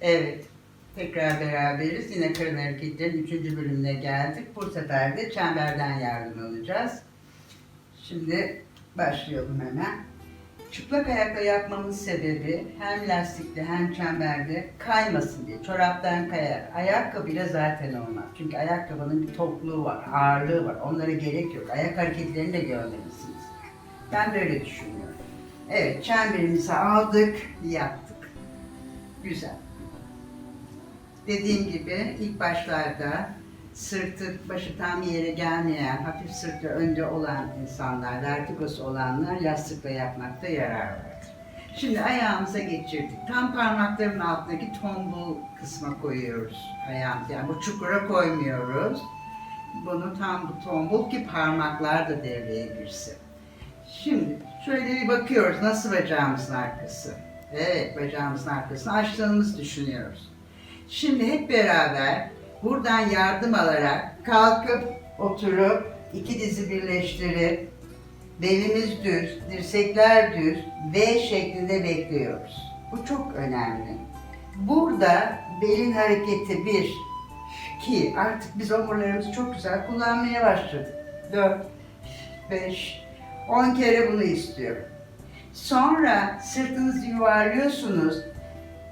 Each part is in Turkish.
Evet. Tekrar beraberiz. Yine karın hareketlerin 3. bölümüne geldik. Bu sefer de çemberden yardım alacağız. Şimdi başlayalım hemen. Çıplak ayakla yapmamın sebebi hem lastikli hem çemberde kaymasın diye. Çoraptan kayar. Ayakkabıyla zaten olmaz. Çünkü ayakkabının bir topluğu var, ağırlığı var. Onlara gerek yok. Ayak hareketlerini de görmelisiniz. Ben böyle düşünüyorum. Evet, çemberimizi aldık, yaptık. Güzel. Dediğim gibi ilk başlarda sırtı, başı tam yere gelmeyen, hafif sırtı önde olan insanlar, vertigosu olanlar yastıkla yapmakta yarar vardır. Şimdi ayağımıza geçirdik. Tam parmakların altındaki tombul kısma koyuyoruz ayağımızı. Yani bu çukura koymuyoruz. Bunu tam bu tombul ki parmaklar da devreye girsin. Şimdi şöyle bir bakıyoruz nasıl bacağımızın arkası. Evet bacağımızın arkasını açtığımızı düşünüyoruz. Şimdi hep beraber buradan yardım alarak kalkıp oturup iki dizi birleştirip belimiz düz, dirsekler düz V şeklinde bekliyoruz. Bu çok önemli. Burada belin hareketi bir, ki artık biz omurlarımızı çok güzel kullanmaya başladık. Dört, beş, on kere bunu istiyorum. Sonra sırtınızı yuvarlıyorsunuz.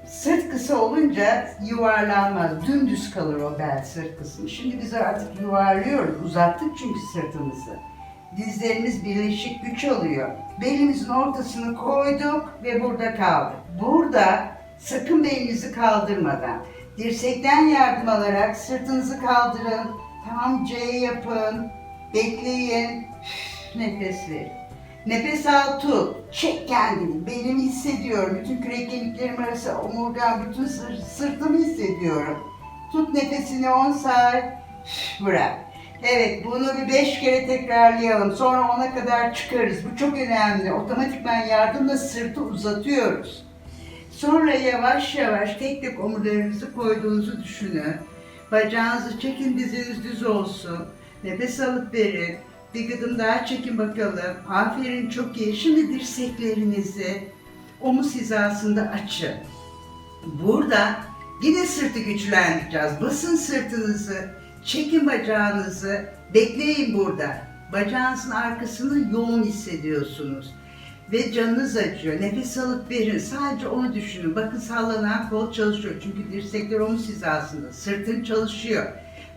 Sırt kısa olunca yuvarlanmaz. Dümdüz kalır o bel sırt kısmı. Şimdi biz artık yuvarlıyoruz. Uzattık çünkü sırtımızı. Dizlerimiz birleşik güç alıyor. Belimizin ortasını koyduk ve burada kaldık. Burada sakın belinizi kaldırmadan dirsekten yardım alarak sırtınızı kaldırın. Tam C yapın. Bekleyin. Nefes verin. Nefes al tut. Çek kendini. Belimi hissediyorum. Bütün kürek kemiklerim arası omurgam, bütün sır- sırtımı hissediyorum. Tut nefesini 10 saat. Bırak. Evet bunu bir 5 kere tekrarlayalım. Sonra 10'a kadar çıkarız. Bu çok önemli. Otomatikman yardımla sırtı uzatıyoruz. Sonra yavaş yavaş tek tek omurlarınızı koyduğunuzu düşünün. Bacağınızı çekin diziniz düz olsun. Nefes alıp verin. Bir gıdım daha çekin bakalım. Aferin çok iyi. Şimdi dirseklerinizi omuz hizasında açın. Burada yine sırtı güçlendireceğiz. Basın sırtınızı, çekin bacağınızı, bekleyin burada. Bacağınızın arkasını yoğun hissediyorsunuz. Ve canınız acıyor. Nefes alıp verin. Sadece onu düşünün. Bakın sallanan kol çalışıyor. Çünkü dirsekler omuz hizasında. Sırtın çalışıyor.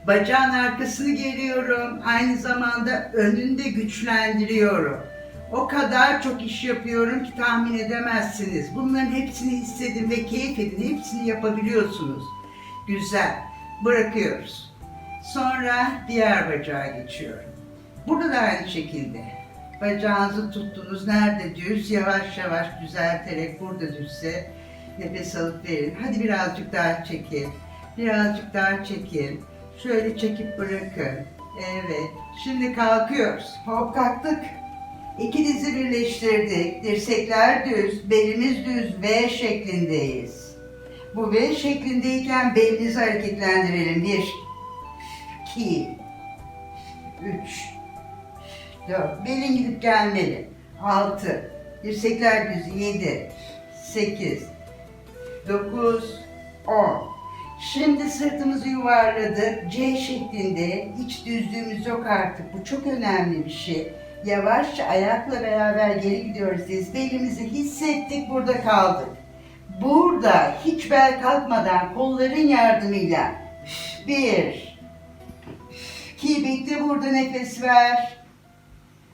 Bacağın arkasını geriyorum. Aynı zamanda önünü de güçlendiriyorum. O kadar çok iş yapıyorum ki tahmin edemezsiniz. Bunların hepsini hissedin ve keyif edin. Hepsini yapabiliyorsunuz. Güzel. Bırakıyoruz. Sonra diğer bacağa geçiyorum. Burada da aynı şekilde. Bacağınızı tuttunuz. Nerede düz? Yavaş yavaş düzelterek burada düzse nefes alıp verin. Hadi birazcık daha çekin. Birazcık daha çekin. Şöyle çekip bırakın. Evet. Şimdi kalkıyoruz. Hop kalktık. İki dizi birleştirdik. Dirsekler düz, belimiz düz V şeklindeyiz. Bu V şeklindeyken belinizi hareketlendirelim. Bir, iki, üç, dört. Belin gidip gelmeli. Altı. Dirsekler düz. Yedi, sekiz, dokuz, on. Şimdi sırtımızı yuvarladık. C şeklinde. Hiç düzlüğümüz yok artık. Bu çok önemli bir şey. Yavaşça ayakla beraber geri gidiyoruz diz. Belimizi hissettik, burada kaldık. Burada hiç bel kalkmadan kolların yardımıyla bir, iki, bekle burada nefes ver.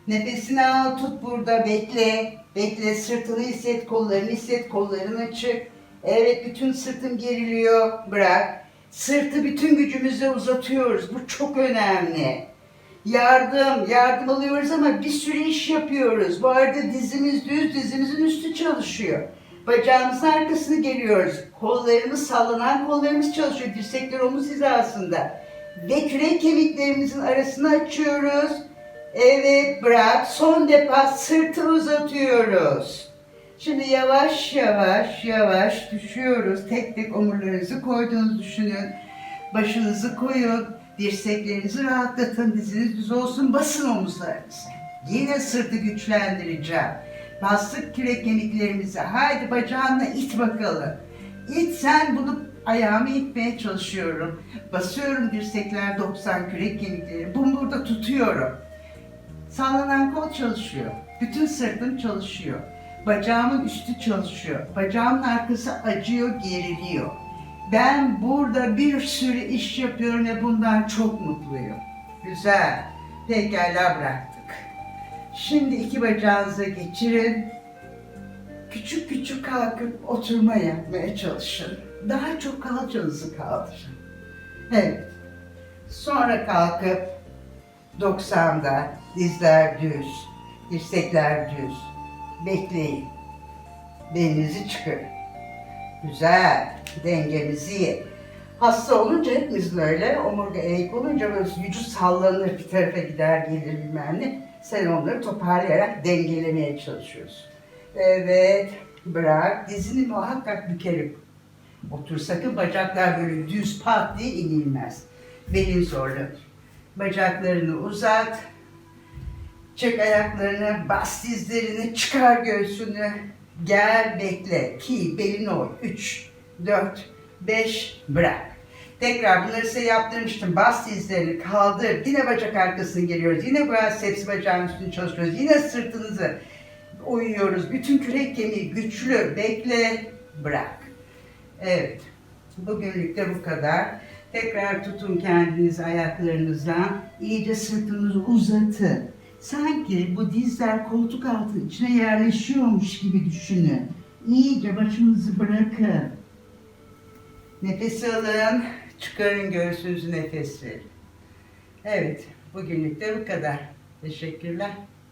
Nefesini al, tut burada, bekle. Bekle, sırtını hisset, kollarını hisset, kolların açık. Evet, bütün sırtım geriliyor, bırak. Sırtı bütün gücümüzle uzatıyoruz, bu çok önemli. Yardım, yardım alıyoruz ama bir sürü iş yapıyoruz. Bu arada dizimiz düz, dizimizin üstü çalışıyor. Bacağımızın arkasını geliyoruz. Kollarımız, sallanan kollarımız çalışıyor. Dirsekler omuz hizasında. Ve kürek kemiklerimizin arasını açıyoruz. Evet, bırak. Son defa sırtı uzatıyoruz. Şimdi yavaş yavaş yavaş düşüyoruz. Tek tek omurlarınızı koyduğunuzu düşünün. Başınızı koyun. Dirseklerinizi rahatlatın. Diziniz düz olsun. Basın omuzlarınızı. Yine sırtı güçlendireceğim. Bastık kürek kemiklerimizi. Haydi bacağınla it bakalım. İt sen bunu ayağımı itmeye çalışıyorum. Basıyorum dirsekler 90 kürek kemikleri. Bunu burada tutuyorum. Sallanan kol çalışıyor. Bütün sırtım çalışıyor. Bacağımın üstü çalışıyor. Bacağımın arkası acıyor, geriliyor. Ben burada bir sürü iş yapıyorum ve bundan çok mutluyum. Güzel. Pekala bıraktık. Şimdi iki bacağınıza geçirin. Küçük küçük kalkıp oturma yapmaya çalışın. Daha çok kalçanızı kaldırın. Evet. Sonra kalkıp 90'da dizler düz, dirsekler düz. Bekleyin. Belinizi çıkarın. Güzel. Dengenizi ye. Hasta olunca hepimiz böyle, omurga eğik olunca böyle vücut sallanır, bir tarafa gider gelir bilmem ne. Sen onları toparlayarak dengelemeye çalışıyorsun. Evet, bırak. Dizini muhakkak bükerim. Otur sakın bacaklar böyle düz pat diye inilmez. Belin zorlanır. Bacaklarını uzat. Çek ayaklarını, bas dizlerini, çıkar göğsünü. Gel bekle. Ki belin oy. 3, 4, 5 bırak. Tekrar bunları size yaptırmıştım. Bas dizlerini kaldır. Yine bacak arkasını geliyoruz. Yine biraz sepsi bacağın üstünü çalışıyoruz. Yine sırtınızı uyuyoruz. Bütün kürek kemiği güçlü. Bekle. Bırak. Evet. Bugünlük de bu kadar. Tekrar tutun kendinizi ayaklarınızdan. İyice sırtınızı uzatın. Sanki bu dizler koltuk altı içine yerleşiyormuş gibi düşünün. İyice başınızı bırakın. Nefes alın. Çıkarın göğsünüzü nefes verin. Evet. Bugünlük de bu kadar. Teşekkürler.